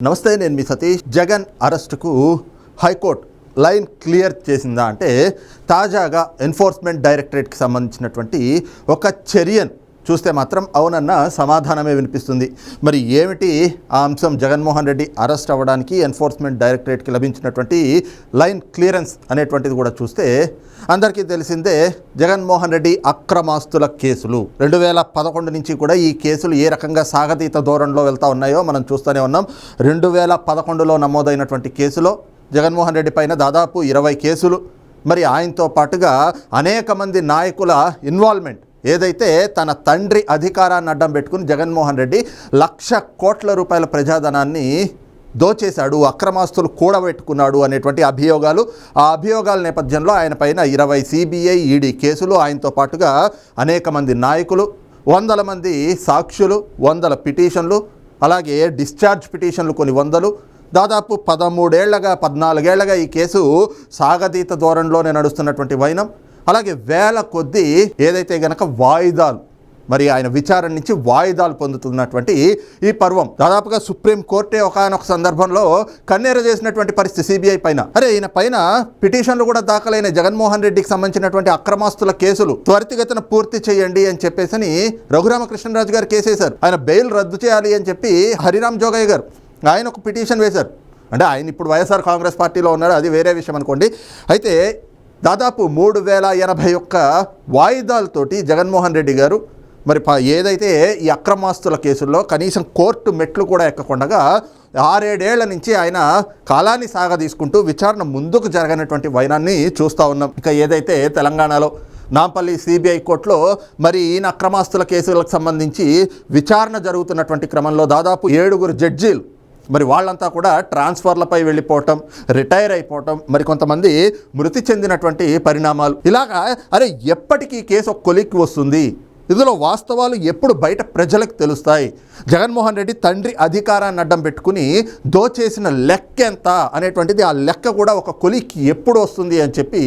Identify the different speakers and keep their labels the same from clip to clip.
Speaker 1: నమస్తే నేను మీ సతీష్. జగన్ అరెస్టుకు హైకోర్టు లైన్ క్లియర్ చేసిందా అంటే తాజాగా ఎన్ఫోర్స్మెంట్ డైరెక్టరేట్కి సంబంధించినటువంటి ఒక చర్యను చూస్తే మాత్రం అవునన్న సమాధానమే వినిపిస్తుంది. మరి ఏమిటి ఆ అంశం? జగన్మోహన్ రెడ్డి అరెస్ట్ అవ్వడానికి ఎన్ఫోర్స్మెంట్ డైరెక్టరేట్కి లభించినటువంటి లైన్ క్లియరెన్స్ అనేటువంటిది కూడా చూస్తే అందరికీ తెలిసిందే జగన్మోహన్ రెడ్డి అక్రమాస్తుల కేసులు. రెండు వేల పదకొండు నుంచి కూడా ఈ కేసులు ఏ రకంగా సాగతీత ధోరణిలో వెళ్తా ఉన్నాయో మనం చూస్తూనే ఉన్నాం. రెండు వేల పదకొండులో నమోదైనటువంటి కేసులో జగన్మోహన్ రెడ్డి పైన దాదాపు ఇరవై కేసులు. మరి ఆయనతో పాటుగా అనేక మంది నాయకుల ఇన్వాల్వ్మెంట్ ఏదైతే తన తండ్రి అధికారాన్ని అడ్డం పెట్టుకుని జగన్మోహన్ రెడ్డి లక్ష కోట్ల రూపాయల ప్రజాధనాన్ని దోచేశాడు అక్రమాస్తులు కూడబెట్టుకున్నాడు అనేటువంటి అభియోగాలు. ఆ అభియోగాల నేపథ్యంలో ఆయన పైన ఇరవై సిబిఐ ఈడీ కేసులు ఆయనతో పాటుగా అనేక మంది నాయకులు వందల మంది సాక్షులు వందల పిటిషన్లు అలాగే డిశ్చార్జ్ పిటిషన్లు కొన్ని వందలు. దాదాపు పదమూడేళ్ళగా పద్నాలుగేళ్ళగా ఈ కేసు సాగతీత ధోరణిలోనే నడుస్తున్నటువంటి వైనం. అలాగే వేల కొద్దీ ఏదైతే గనక వాయిదాలు మరి ఆయన విచారణ నుంచి వాయిదాలు పొందుతున్నటువంటి ఈ పర్వం దాదాపుగా సుప్రీం కోర్టే ఒక ఆయన ఒక సందర్భంలో కన్నెర చేసినటువంటి పరిస్థితి సిబిఐ పైన. అరే ఈయన పైన పిటిషన్లు కూడా దాఖలైన జగన్మోహన్ రెడ్డికి సంబంధించినటువంటి అక్రమాస్తుల కేసులు త్వరితగతిన పూర్తి చేయండి అని చెప్పేసి రఘురామకృష్ణరాజు గారు కేసేశారు. ఆయన బెయిల్ రద్దు చేయాలి అని చెప్పి హరిరామ్ జోగయ్య గారు ఆయన ఒక పిటిషన్ వేశారు. అంటే ఆయన ఇప్పుడు వైఎస్ఆర్ కాంగ్రెస్ పార్టీలో ఉన్నాడు అది వేరే విషయం అనుకోండి. అయితే దాదాపు మూడు వేల ఎనభై ఒక్క వాయిదాలతోటి జగన్మోహన్ రెడ్డి గారు మరి ప- ఏదైతే ఈ అక్రమాస్తుల కేసుల్లో కనీసం కోర్టు మెట్లు కూడా ఎక్కకుండా ఆరేడేళ్ళ నుంచి ఆయన కాలాన్ని సాగదీసుకుంటూ విచారణ ముందుకు జరగనటువంటి వైనాన్ని చూస్తూ ఉన్నాం. ఇక ఏదైతే తెలంగాణలో నాంపల్లి సిబిఐ కోర్టులో మరి ఈయన అక్రమాస్తుల కేసులకు సంబంధించి విచారణ జరుగుతున్నటువంటి క్రమంలో దాదాపు ఏడుగురు జడ్జీలు మరి వాళ్ళంతా కూడా ట్రాన్స్ఫర్లపై వెళ్ళిపోవటం రిటైర్ అయిపోవటం మరి కొంతమంది మృతి చెందినటువంటి పరిణామాలు. ఇలాగా అరే ఎప్పటికీ కేసు ఒక కొలిక్కి వస్తుంది. ఇందులో వాస్తవాలు ఎప్పుడు బయట ప్రజలకు తెలుస్తాయి. జగన్మోహన్ రెడ్డి తండ్రి అధికారాన్ని అడ్డం పెట్టుకుని దోచేసిన లెక్క ఎంత అనేటువంటిది ఆ లెక్క కూడా ఒక కొలిక్కి ఎప్పుడు వస్తుంది అని చెప్పి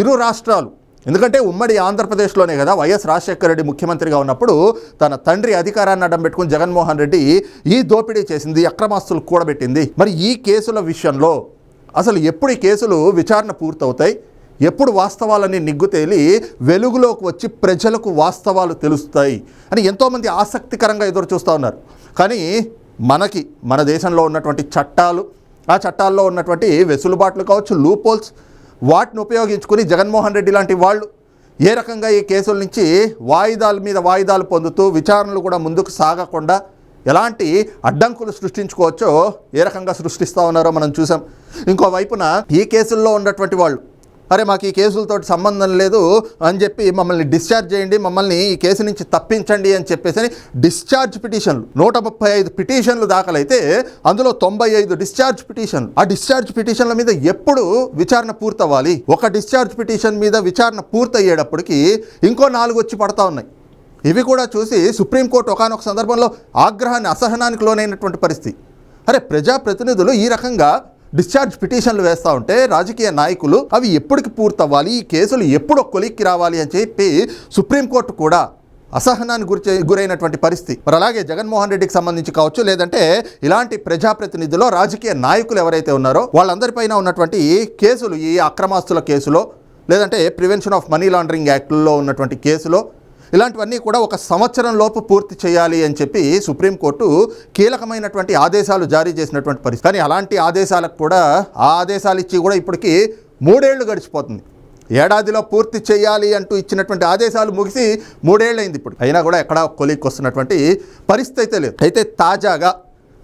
Speaker 1: ఇరు రాష్ట్రాలు ఎందుకంటే ఉమ్మడి ఆంధ్రప్రదేశ్లోనే కదా వైఎస్ రాజశేఖర రెడ్డి ముఖ్యమంత్రిగా ఉన్నప్పుడు తన తండ్రి అధికారాన్ని అడ్డం పెట్టుకుని జగన్మోహన్ రెడ్డి ఈ దోపిడీ చేసింది అక్రమాస్తులు కూడబెట్టింది. మరి ఈ కేసుల విషయంలో అసలు ఎప్పుడు ఈ కేసులు విచారణ పూర్తవుతాయి? ఎప్పుడు వాస్తవాలని నిగ్గు తేలి వెలుగులోకి వచ్చి ప్రజలకు వాస్తవాలు తెలుస్తాయి అని ఎంతోమంది ఆసక్తికరంగా ఎదురు చూస్తూ ఉన్నారు. కానీ మనకి మన దేశంలో ఉన్నటువంటి చట్టాలు ఆ చట్టాల్లో ఉన్నటువంటి వెసులుబాట్లు కావచ్చు లూపోల్స్ వాటిని ఉపయోగించుకుని జగన్మోహన్ రెడ్డి లాంటి వాళ్ళు ఏ రకంగా ఈ కేసుల నుంచి వాయిదాల మీద వాయిదాలు పొందుతూ విచారణలు కూడా ముందుకు సాగకుండా ఎలాంటి అడ్డంకులు సృష్టించుకోవచ్చో ఏ రకంగా సృష్టిస్తూ ఉన్నారో మనం చూసాం. ఇంకో వైపున ఈ కేసుల్లో ఉన్నటువంటి వాళ్ళు అరే మాకు ఈ కేసులతో సంబంధం లేదు అని చెప్పి మమ్మల్ని డిశ్చార్జ్ చేయండి మమ్మల్ని ఈ కేసు నుంచి తప్పించండి అని చెప్పేసి డిశ్చార్జ్ పిటిషన్లు నూట ముప్పై ఐదు పిటిషన్లు దాఖలైతే అందులో తొంభై ఐదు డిశ్చార్జ్ పిటిషన్లు. ఆ డిశ్చార్జ్ పిటిషన్ల మీద ఎప్పుడు విచారణ పూర్తవ్వాలి? ఒక డిశ్చార్జ్ పిటిషన్ మీద విచారణ పూర్తయ్యేటప్పటికి ఇంకో నాలుగు వచ్చి పడతా ఉన్నాయి. ఇవి కూడా చూసి సుప్రీంకోర్టు ఒకనొక సందర్భంలో ఆగ్రహాన్ని అసహనానికి లోనైనటువంటి పరిస్థితి. అరే ప్రజాప్రతినిధులు ఈ రకంగా డిశ్చార్జ్ పిటిషన్లు వేస్తూ ఉంటే రాజకీయ నాయకులు అవి ఎప్పటికి పూర్తవ్వాలి? ఈ కేసులు ఎప్పుడు కొలిక్కి రావాలి అని చెప్పి సుప్రీంకోర్టు కూడా అసహనానికి గురి గురైనటువంటి పరిస్థితి. మరి అలాగే జగన్మోహన్ రెడ్డికి సంబంధించి కావచ్చు లేదంటే ఇలాంటి ప్రజాప్రతినిధుల్లో రాజకీయ నాయకులు ఎవరైతే ఉన్నారో వాళ్ళందరిపైన ఉన్నటువంటి కేసులు ఈ అక్రమాస్తుల కేసులో లేదంటే ప్రివెన్షన్ ఆఫ్ మనీ లాండరింగ్ యాక్ట్లో ఉన్నటువంటి కేసులో ఇలాంటివన్నీ కూడా ఒక సంవత్సరం లోపు పూర్తి చేయాలి అని చెప్పి సుప్రీంకోర్టు కీలకమైనటువంటి ఆదేశాలు జారీ చేసినటువంటి పరిస్థితి. కానీ అలాంటి ఆదేశాలకు కూడా ఆ ఆదేశాలు ఇచ్చి కూడా ఇప్పటికీ మూడేళ్ళు గడిచిపోతుంది. ఏడాదిలో పూర్తి చేయాలి అంటూ ఇచ్చినటువంటి ఆదేశాలు ముగిసి మూడేళ్ళైంది ఇప్పుడు. అయినా కూడా ఎక్కడా కొలిక్కి వస్తున్నటువంటి పరిస్థితి అయితే లేదు. అయితే తాజాగా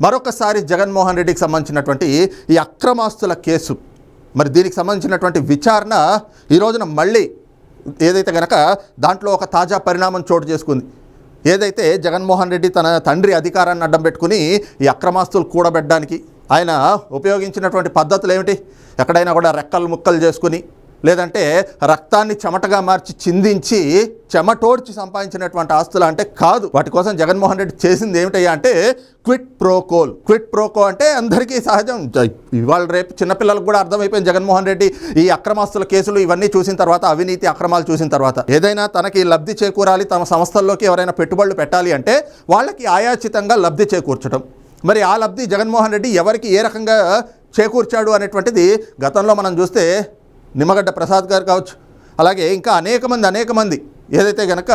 Speaker 1: మరొకసారి జగన్మోహన్ రెడ్డికి సంబంధించినటువంటి ఈ అక్రమాస్తుల కేసు. మరి దీనికి సంబంధించినటువంటి విచారణ ఈ రోజున మళ్ళీ ఏదైతే గనక దాంట్లో ఒక తాజా పరిణామం చోటు చేసుకుంది. ఏదైతే జగన్మోహన్ రెడ్డి తన తండ్రి అధికారాన్ని అడ్డం పెట్టుకుని ఈ అక్రమాస్తులు కూడబెట్టడానికి ఆయన ఉపయోగించినటువంటి పద్ధతులు ఏమిటి? ఎక్కడైనా కూడా రెక్కలు ముక్కలు చేసుకుని లేదంటే రక్తాన్ని చెమటగా మార్చి చిందించి చెమటోడ్చి సంపాదించినటువంటి ఆస్తులు అంటే కాదు. వాటి కోసం జగన్మోహన్ రెడ్డి చేసింది ఏమిటయ్యా అంటే క్విట్ ప్రోకోల్. క్విట్ ప్రోకో అంటే అందరికీ సహజం. ఇవాళ రేపు చిన్నపిల్లలకు కూడా అర్థమైపోయింది జగన్మోహన్ రెడ్డి ఈ అక్రమాస్తుల కేసులు ఇవన్నీ చూసిన తర్వాత అవినీతి అక్రమాలు చూసిన తర్వాత. ఏదైనా తనకి లబ్ధి చేకూరాలి తమ సంస్థల్లోకి ఎవరైనా పెట్టుబడులు పెట్టాలి అంటే వాళ్ళకి ఆయాచితంగా లబ్ధి చేకూర్చడం మరి ఆ లబ్ధి జగన్మోహన్ రెడ్డి ఎవరికి ఏ రకంగా చేకూర్చాడు అనేటువంటిది గతంలో మనం చూస్తే నిమ్మగడ్డ ప్రసాద్ గారు కావచ్చు. అలాగే ఇంకా అనేక మంది అనేక మంది. ఏదైతే గనక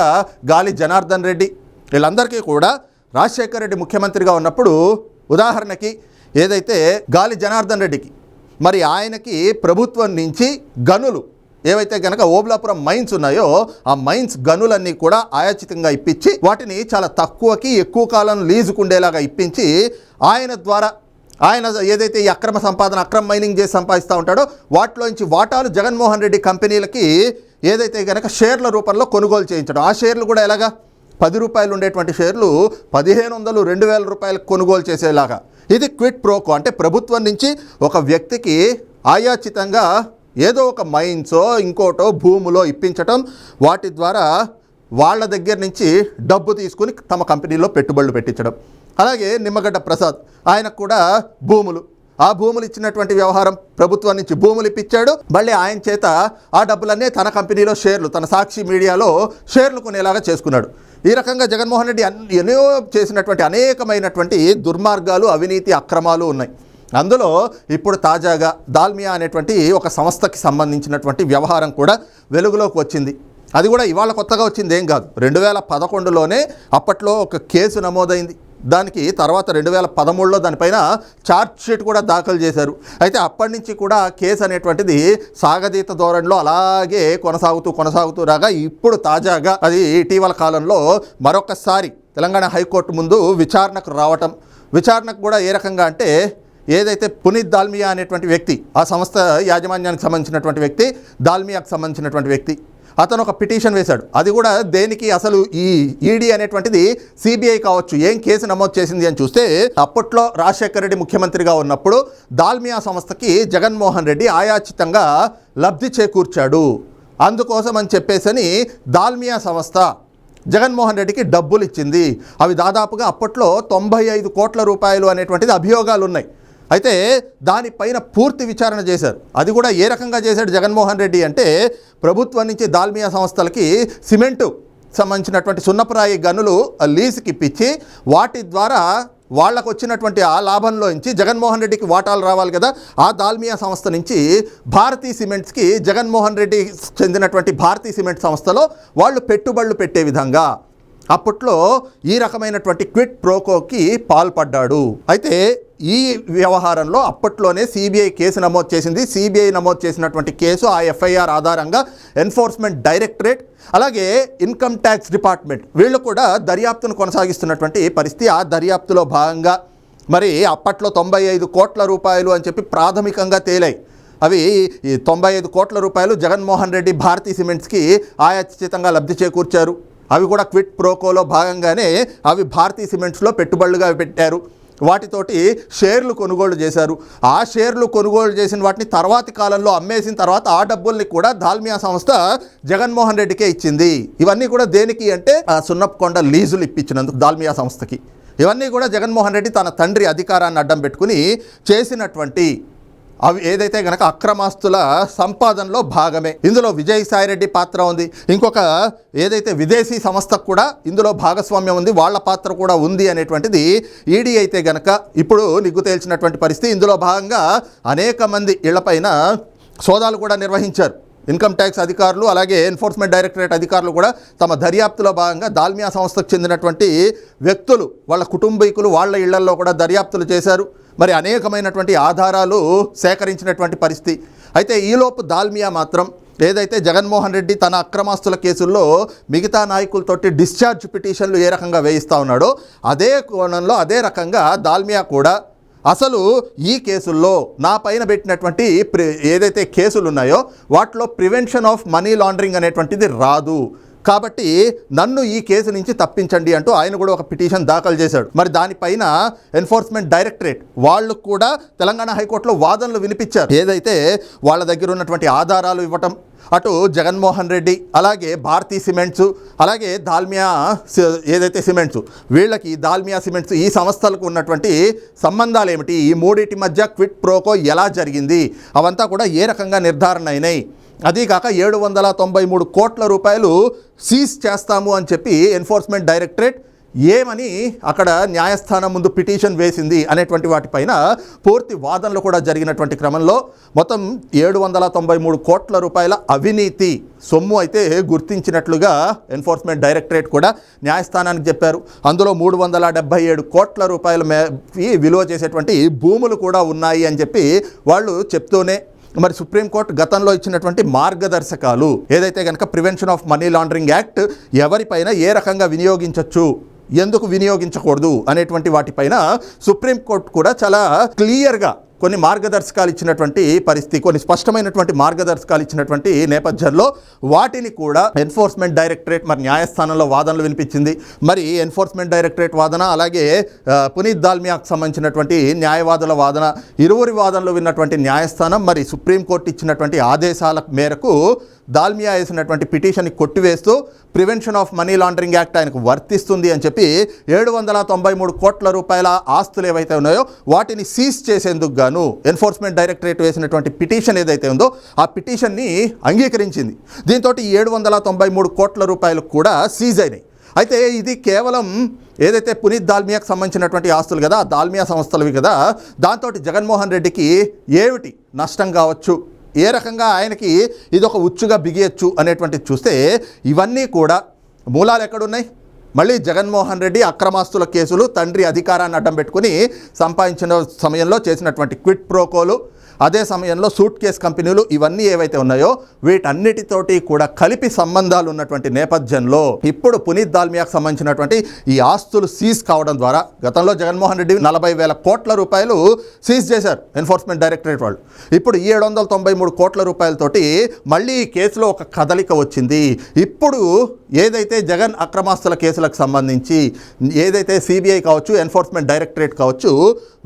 Speaker 1: గాలి జనార్దన్ రెడ్డి వీళ్ళందరికీ కూడా రాజశేఖర్ రెడ్డి ముఖ్యమంత్రిగా ఉన్నప్పుడు ఉదాహరణకి ఏదైతే గాలి జనార్దన్ రెడ్డికి మరి ఆయనకి ప్రభుత్వం నుంచి గనులు ఏవైతే గనక ఓబ్లాపురం మైన్స్ ఉన్నాయో ఆ మైన్స్ గనులన్నీ కూడా ఆయాచితంగా ఇప్పించి వాటిని చాలా తక్కువకి ఎక్కువ కాలం లీజుకు ఉండేలాగా ఇప్పించి ఆయన ద్వారా ఆయన ఏదైతే ఈ అక్రమ సంపాదన అక్రమ మైనింగ్ చేసి సంపాదిస్తూ ఉంటాడో వాటిలోంచి వాటాలు జగన్మోహన్ రెడ్డి కంపెనీలకి ఏదైతే గనక షేర్ల రూపంలో కొనుగోలు చేయించడం. ఆ షేర్లు కూడా ఎలాగా? పది రూపాయలు ఉండేటువంటి షేర్లు పదిహేను వందలు రెండు వేల రూపాయలకు కొనుగోలు చేసేలాగా. ఇది క్విట్ ప్రోకో. అంటే ప్రభుత్వం నుంచి ఒక వ్యక్తికి ఆయాచితంగా ఏదో ఒక మైన్సో ఇంకోటో భూములో ఇప్పించటం వాటి ద్వారా వాళ్ళ దగ్గర నుంచి డబ్బు తీసుకుని తమ కంపెనీలో పెట్టుబడులు పెట్టించడం. అలాగే నిమ్మగడ్డ ప్రసాద్ ఆయనకు కూడా భూములు. ఆ భూములు ఇచ్చినటువంటి వ్యవహారం ప్రభుత్వం నుంచి భూములు ఇప్పించాడు. మళ్ళీ ఆయన చేత ఆ డబ్బులన్నీ తన కంపెనీలో షేర్లు తన సాక్షి మీడియాలో షేర్లు కొనేలాగా చేసుకున్నాడు. ఈ రకంగా జగన్మోహన్ రెడ్డి ఎన్నో చేసినటువంటి అనేకమైనటువంటి దుర్మార్గాలు అవినీతి అక్రమాలు ఉన్నాయి. అందులో ఇప్పుడు తాజాగా దాల్మియా అనేటువంటి ఒక సంస్థకి సంబంధించినటువంటి వ్యవహారం కూడా వెలుగులోకి వచ్చింది. అది కూడా ఇవాళ కొత్తగా వచ్చింది ఏం కాదు. రెండు వేల పదకొండులోనే అప్పట్లో ఒక కేసు నమోదైంది. దానికి తర్వాత రెండు వేల పదమూడులో దానిపైన ఛార్జ్ షీట్ కూడా దాఖలు చేశారు. అయితే అప్పటి నుంచి కూడా కేసు అనేటువంటిది సాగదీత ధోరణిలో అలాగే కొనసాగుతూ కొనసాగుతూ రాగా ఇప్పుడు తాజాగా అది ఇటీవల కాలంలో మరొకసారి తెలంగాణ హైకోర్టు ముందు విచారణకు రావటం. విచారణకు కూడా ఏ రకంగా అంటే ఏదైతే పునీత్ దాల్మియా అనేటువంటి వ్యక్తి ఆ సంస్థ యాజమాన్యానికి సంబంధించినటువంటి వ్యక్తి దాల్మియాకు సంబంధించినటువంటి వ్యక్తి అతను ఒక పిటిషన్ వేశాడు. అది కూడా దేనికి అసలు ఈ ఈడీ అనేటువంటిది సిబిఐ కావచ్చు ఏం కేసు నమోదు చేసింది అని చూస్తే అప్పట్లో రాజశేఖర రెడ్డి ముఖ్యమంత్రిగా ఉన్నప్పుడు దాల్మియా సంస్థకి జగన్మోహన్ రెడ్డి ఆయాచితంగా లబ్ధి చేకూర్చాడు. అందుకోసం అని చెప్పేసని దాల్మియా సంస్థ జగన్మోహన్ రెడ్డికి డబ్బులు ఇచ్చింది అవి దాదాపుగా అప్పట్లో తొంభై ఐదు కోట్ల రూపాయలు అనేటువంటిది అభియోగాలు ఉన్నాయి అయితే దానిపైన పూర్తి విచారణ చేశారు. అది కూడా ఏ రకంగా చేశాడు జగన్మోహన్ రెడ్డి అంటే ప్రభుత్వం నుంచి దాల్మియా సంస్థలకి సిమెంటు సంబంధించినటువంటి సున్నపురాయి గనులు లీజుకి ఇప్పించి వాటి ద్వారా వాళ్ళకు వచ్చినటువంటి ఆ లాభంలో నుంచి జగన్మోహన్ రెడ్డికి వాటాలు రావాలి కదా ఆ దాల్మియా సంస్థ నుంచి భారతీ సిమెంట్స్కి జగన్మోహన్ రెడ్డి చెందినటువంటి భారతీ సిమెంట్ సంస్థలో వాళ్ళు పెట్టుబడులు పెట్టే విధంగా అప్పట్లో ఈ రకమైనటువంటి క్విట్ ప్రోకోకి పాల్పడ్డాడు. అయితే ఈ వ్యవహారంలో అప్పట్లోనే సిబిఐ కేసు నమోదు చేసింది. సిబిఐ నమోదు చేసినటువంటి కేసు ఆ ఎఫ్ఐఆర్ ఆధారంగా ఎన్ఫోర్స్మెంట్ డైరెక్టరేట్ అలాగే ఇన్కమ్ ట్యాక్స్ డిపార్ట్మెంట్ వీళ్ళు కూడా దర్యాప్తును కొనసాగిస్తున్నటువంటి పరిస్థితి. ఆ దర్యాప్తులో భాగంగా మరి అప్పట్లో తొంభై ఐదు కోట్ల రూపాయలు అని చెప్పి ప్రాథమికంగా తేలాయి. అవి ఈ తొంభై ఐదు కోట్ల రూపాయలు జగన్మోహన్ రెడ్డి భారతీ సిమెంట్స్కి ఆయాచితంగా లబ్ధి చేకూర్చారు. అవి కూడా క్విట్ ప్రోకోలో భాగంగానే అవి భారతీ సిమెంట్స్లో పెట్టుబడులుగా పెట్టారు. వాటితోటి షేర్లు కొనుగోలు చేశారు. ఆ షేర్లు కొనుగోలు చేసిన వాటిని తర్వాతి కాలంలో అమ్మేసిన తర్వాత ఆ డబ్బుల్ని కూడా దాల్మియా సంస్థ జగన్మోహన్ రెడ్డికే ఇచ్చింది. ఇవన్నీ కూడా దేనికి అంటే సున్నపకొండ లీజులు ఇప్పించినందుకు దాల్మియా సంస్థకి. ఇవన్నీ కూడా జగన్మోహన్ రెడ్డి తన తండ్రి అధికారాన్ని అడ్డం పెట్టుకుని చేసినటువంటి అవి ఏదైతే గనక అక్రమాస్తుల సంపాదనలో భాగమే ఇందులో విజయసాయిరెడ్డి పాత్ర ఉంది. ఇంకొక ఏదైతే విదేశీ సంస్థకు కూడా ఇందులో భాగస్వామ్యం ఉంది వాళ్ళ పాత్ర కూడా ఉంది అనేటువంటిది ఈడీ అయితే గనక ఇప్పుడు నిగ్గు తేల్చినటువంటి పరిస్థితి. ఇందులో భాగంగా అనేక మంది ఇళ్ళపైన సోదాలు కూడా నిర్వహించారు. ఇన్కమ్ ట్యాక్స్ అధికారులు అలాగే ఎన్ఫోర్స్మెంట్ డైరెక్టరేట్ అధికారులు కూడా తమ దర్యాప్తులో భాగంగా దాల్మియా సంస్థకు చెందినటువంటి వ్యక్తులు వాళ్ళ కుటుంబీకులు వాళ్ళ ఇళ్ళల్లో కూడా దర్యాప్తులు చేశారు. మరి అనేకమైనటువంటి ఆధారాలు సేకరించినటువంటి పరిస్థితి. అయితే ఈలోపు దాల్మియా మాత్రం ఏదైతే జగన్మోహన్ రెడ్డి తన అక్రమాస్తుల కేసుల్లో మిగతా నాయకులతోటి డిశ్చార్జ్ పిటిషన్లు ఏ రకంగా వేయిస్తూ ఉన్నాడో అదే కోణంలో అదే రకంగా దాల్మియా కూడా అసలు ఈ కేసుల్లో నా పైన పెట్టినటువంటి ప్రి- ఏదైతే కేసులు ఉన్నాయో వాటిలో ప్రివెన్షన్ ఆఫ్ మనీ లాండరింగ్ అనేటువంటిది రాదు. కాబట్టి నన్ను ఈ కేసు నుంచి తప్పించండి అంటూ ఆయన కూడా ఒక పిటిషన్ దాఖలు చేశాడు. మరి దానిపైన ఎన్ఫోర్స్మెంట్ డైరెక్టరేట్ వాళ్ళు కూడా తెలంగాణ హైకోర్టులో వాదనలు వినిపించారు. ఏదైతే వాళ్ళ దగ్గర ఉన్నటువంటి ఆధారాలు ఇవ్వటం అటు జగన్మోహన్ రెడ్డి అలాగే భారతీ సిమెంట్స్ అలాగే దాల్మియా సి- ఏదైతే సిమెంట్స్ వీళ్ళకి దాల్మియా సిమెంట్స్ ఈ సంస్థలకు ఉన్నటువంటి సంబంధాలు ఏమిటి ఈ మూడింటి మధ్య క్విట్ ప్రోకో ఎలా జరిగింది? అవంతా కూడా ఏ రకంగా నిర్ధారణ అయినాయి? అదీకాక ఏడు వందల తొంభై మూడు కోట్ల రూపాయలు సీజ్ చేస్తాము అని చెప్పి ఎన్ఫోర్స్మెంట్ డైరెక్టరేట్ ఏమని అక్కడ న్యాయస్థానం ముందు పిటిషన్ వేసింది అనేటువంటి వాటిపైన పూర్తి వాదనలు కూడా జరిగినటువంటి క్రమంలో మొత్తం ఏడు వందల తొంభై మూడు కోట్ల రూపాయల అవినీతి సొమ్ము అయితే గుర్తించినట్లుగా ఎన్ఫోర్స్మెంట్ డైరెక్టరేట్ కూడా న్యాయస్థానానికి చెప్పారు. అందులో మూడు వందల డెబ్బై ఏడు కోట్ల రూపాయల మే విలువ చేసేటువంటి భూములు కూడా ఉన్నాయి అని చెప్పి వాళ్ళు చెప్తూనే మరి సుప్రీంకోర్టు గతంలో ఇచ్చినటువంటి మార్గదర్శకాలు ఏదైతే కనుక prevention of money laundering act ఎవరిపైన ఏ రకంగా వినియోగించవచ్చు ఎందుకు వినియోగించకూడదు అనేటువంటి వాటిపైన సుప్రీంకోర్టు కూడా చాలా క్లియర్గా కొన్ని మార్గదర్శకాలు ఇచ్చినటువంటి పరిస్థితి కొన్ని స్పష్టమైనటువంటి మార్గదర్శకాలు ఇచ్చినటువంటి నేపథ్యంలో వాటిని కూడా ఎన్ఫోర్స్మెంట్ డైరెక్టరేట్ మరి న్యాయస్థానంలో వాదనలు వినిపించింది. మరి ఎన్ఫోర్స్మెంట్ డైరెక్టరేట్ వాదన అలాగే పునీత్ దాల్మియాకు సంబంధించినటువంటి న్యాయవాదుల వాదన ఇరువురి వాదనలు విన్నటువంటి న్యాయస్థానం మరి సుప్రీంకోర్టు ఇచ్చినటువంటి ఆదేశాల మేరకు దాల్మియా వేసినటువంటి పిటిషన్ని కొట్టివేస్తూ prevention of money laundering act ఆయనకు వర్తిస్తుంది అని చెప్పి ఏడు వందల తొంభై మూడు కోట్ల రూపాయల ఆస్తులు ఏవైతే ఉన్నాయో వాటిని సీజ్ చేసేందుకు గాను ఎన్ఫోర్స్మెంట్ డైరెక్టరేట్ వేసినటువంటి పిటిషన్ ఏదైతే ఉందో ఆ పిటిషన్ని అంగీకరించింది. దీంతో ఏడు వందల తొంభై మూడు కోట్ల రూపాయలు కూడా సీజ్ అయినాయి. అయితే ఇది కేవలం ఏదైతే పునీత్ దాల్మియాకు సంబంధించినటువంటి ఆస్తులు కదా దాల్మియా సంస్థలవి కదా దాంతో జగన్మోహన్ రెడ్డికి ఏమిటి నష్టం కావచ్చు? ఏ రకంగా ఆయనకి ఇది ఒక ఉచ్చుగా బిగియచ్చు అనేటువంటిది చూస్తే ఇవన్నీ కూడా మూలాలు ఎక్కడున్నాయి? మళ్ళీ జగన్మోహన్ రెడ్డి అక్రమాస్తుల కేసులు తండ్రి అధికారాన్ని అడ్డం పెట్టుకుని సంపాదించిన సమయంలో చేసినటువంటి క్విట్ ప్రోకోలు అదే సమయంలో సూట్ కేస్ కంపెనీలు ఇవన్నీ ఏవైతే ఉన్నాయో వీటన్నిటితోటి కూడా కలిపి సంబంధాలు ఉన్నటువంటి నేపథ్యంలో ఇప్పుడు పునీత్ దాల్మియాకు సంబంధించినటువంటి ఈ ఆస్తులు సీజ్ కావడం ద్వారా గతంలో జగన్మోహన్ రెడ్డి నలభై వేల కోట్ల రూపాయలు సీజ్ చేశారు ఎన్ఫోర్స్మెంట్ డైరెక్టరేట్ వాళ్ళు. ఇప్పుడు ఏడు వందల తొంభై మూడు కోట్ల రూపాయలతోటి మళ్ళీ ఈ కేసులో ఒక కదలిక వచ్చింది. ఇప్పుడు ఏదైతే జగన్ అక్రమాస్తుల కేసులకు సంబంధించి ఏదైతే సిబిఐ కావచ్చు ఎన్ఫోర్స్మెంట్ డైరెక్టరేట్ కావచ్చు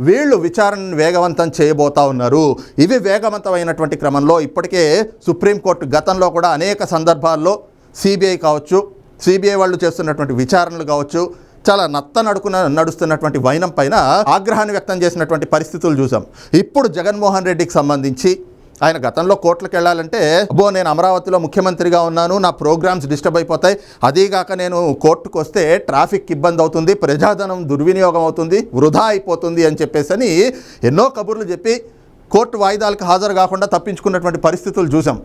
Speaker 1: వీళ్ళు విచారణను వేగవంతం చేయబోతా ఉన్నారు. ఇవి వేగవంతమైనటువంటి క్రమంలో ఇప్పటికే సుప్రీంకోర్టు గతంలో కూడా అనేక సందర్భాల్లో సిబిఐ కావచ్చు సిబిఐ వాళ్ళు చేస్తున్నటువంటి విచారణలు కావచ్చు చాలా నత్త నడుకున నడుస్తున్నటువంటి వైనం పైన ఆగ్రహాన్ని వ్యక్తం చేసినటువంటి పరిస్థితులు చూసాం. ఇప్పుడు జగన్మోహన్ రెడ్డికి సంబంధించి ఆయన గతంలో కోర్టులకు వెళ్ళాలంటే అబ్బో నేను అమరావతిలో ముఖ్యమంత్రిగా ఉన్నాను నా ప్రోగ్రామ్స్ డిస్టర్బ్ అయిపోతాయి. అదీగాక నేను కోర్టుకు వస్తే ట్రాఫిక్ ఇబ్బంది అవుతుంది ప్రజాధనం దుర్వినియోగం అవుతుంది వృధా అయిపోతుంది అని చెప్పేసి అని ఎన్నో కబుర్లు చెప్పి కోర్టు వాయిదాలకు హాజరు కాకుండా తప్పించుకున్నటువంటి పరిస్థితులు చూసాం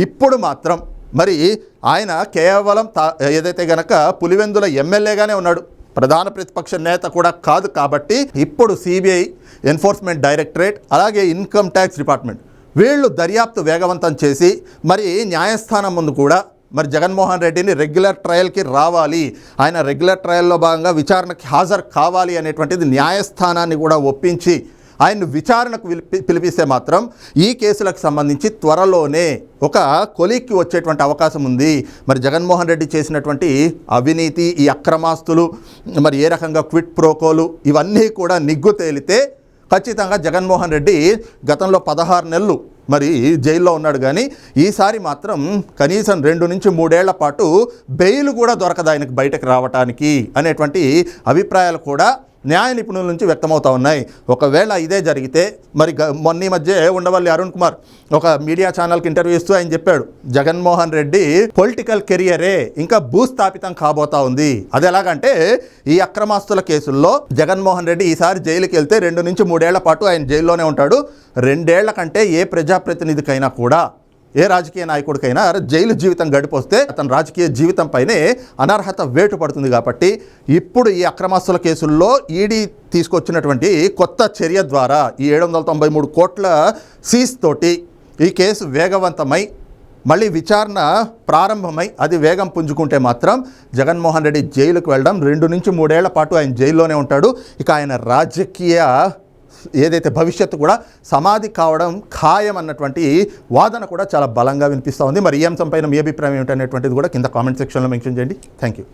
Speaker 1: ఇప్పుడు మాత్రం మరి ఆయన కేవలం తా- ఏదైతే గనక పులివెందుల ఎమ్మెల్యేగానే ఉన్నాడు. ప్రధాన ప్రతిపక్ష నేత కూడా కాదు కాబట్టి ఇప్పుడు సిబిఐ ఎన్ఫోర్స్మెంట్ డైరెక్టరేట్ అలాగే ఇన్కమ్ ట్యాక్స్ డిపార్ట్మెంట్ వీళ్ళు దర్యాప్తు వేగవంతం చేసి మరి న్యాయస్థానం ముందు కూడా మరి జగన్మోహన్ రెడ్డిని రెగ్యులర్ ట్రయల్కి రావాలి. ఆయన రెగ్యులర్ ట్రయల్లో భాగంగా విచారణకి హాజరు కావాలి అనేటువంటిది న్యాయస్థానాన్ని కూడా ఒప్పించి ఆయన్ను విచారణకు పిలిపి- పిలిపిస్తే మాత్రం ఈ కేసులకు సంబంధించి త్వరలోనే ఒక కొలిక్కి వచ్చేటువంటి అవకాశం ఉంది. మరి జగన్మోహన్ రెడ్డి చేసినటువంటి అవినీతి ఈ అక్రమాస్తులు మరి ఏ రకంగా క్విట్ ప్రోకోలు ఇవన్నీ కూడా నిగ్గు తేలితే ఖచ్చితంగా జగన్మోహన్ రెడ్డి గతంలో పదహారు నెలలు మరి జైల్లో ఉన్నాడు కానీ ఈసారి మాత్రం కనీసం రెండు నుంచి మూడేళ్ళ పాటు బెయిల్ కూడా దొరకదు ఆయనకు బయటకు రావటానికి అనేటువంటి అభిప్రాయాలు కూడా న్యాయ నిపుణుల నుంచి వ్యక్తమవుతా ఉన్నాయి. ఒకవేళ ఇదే జరిగితే మరి గ- మొన్న ఈ మధ్య ఉండవల్లి అరుణ్ కుమార్ ఒక మీడియా ఛానల్కి ఇంటర్వ్యూ ఇస్తూ ఆయన చెప్పాడు జగన్మోహన్ రెడ్డి పొలిటికల్ కెరియరే ఇంకా భూస్థాపితం కాబోతా ఉంది. అది ఎలాగంటే ఈ అక్రమాస్తుల కేసుల్లో జగన్మోహన్ రెడ్డి ఈసారి జైలుకి వెళ్తే రెండు నుంచి మూడేళ్ళ పాటు ఆయన జైల్లోనే ఉంటాడు. రెండేళ్ళ కంటే ఏ ప్రజాప్రతినిధికైనా కూడా ఏ రాజకీయ నాయకుడికైనా జైలు జీవితం గడిపోస్తే అతని రాజకీయ జీవితం పైనే అనర్హత వేటు పడుతుంది కాబట్టి ఇప్పుడు ఈ అక్రమాస్తుల కేసుల్లో ఈడీ తీసుకొచ్చినటువంటి కొత్త చర్య ద్వారా ఈ ఏడు వందల తొంభై మూడు కోట్ల సీజ్ తోటి ఈ కేసు వేగవంతమై మళ్ళీ విచారణ ప్రారంభమై అది వేగం పుంజుకుంటే మాత్రం జగన్మోహన్ రెడ్డి జైలుకు వెళ్ళడం రెండు నుంచి మూడేళ్ళ పాటు ఆయన జైల్లోనే ఉంటాడు. ఇక ఆయన రాజకీయ ఏదైతే భవిష్యత్తు కూడా సమాధి కావడం ఖాయం అన్నటువంటి వాదన కూడా చాలా బలంగా వినిపిస్తూ ఉంది. మరి ఈ అంశంపైన మీ అభిప్రాయం ఏమిటనేటువంటిది కూడా కింద కామెంట్ సెక్షన్లో మెన్షన్ చేయండి. Thank you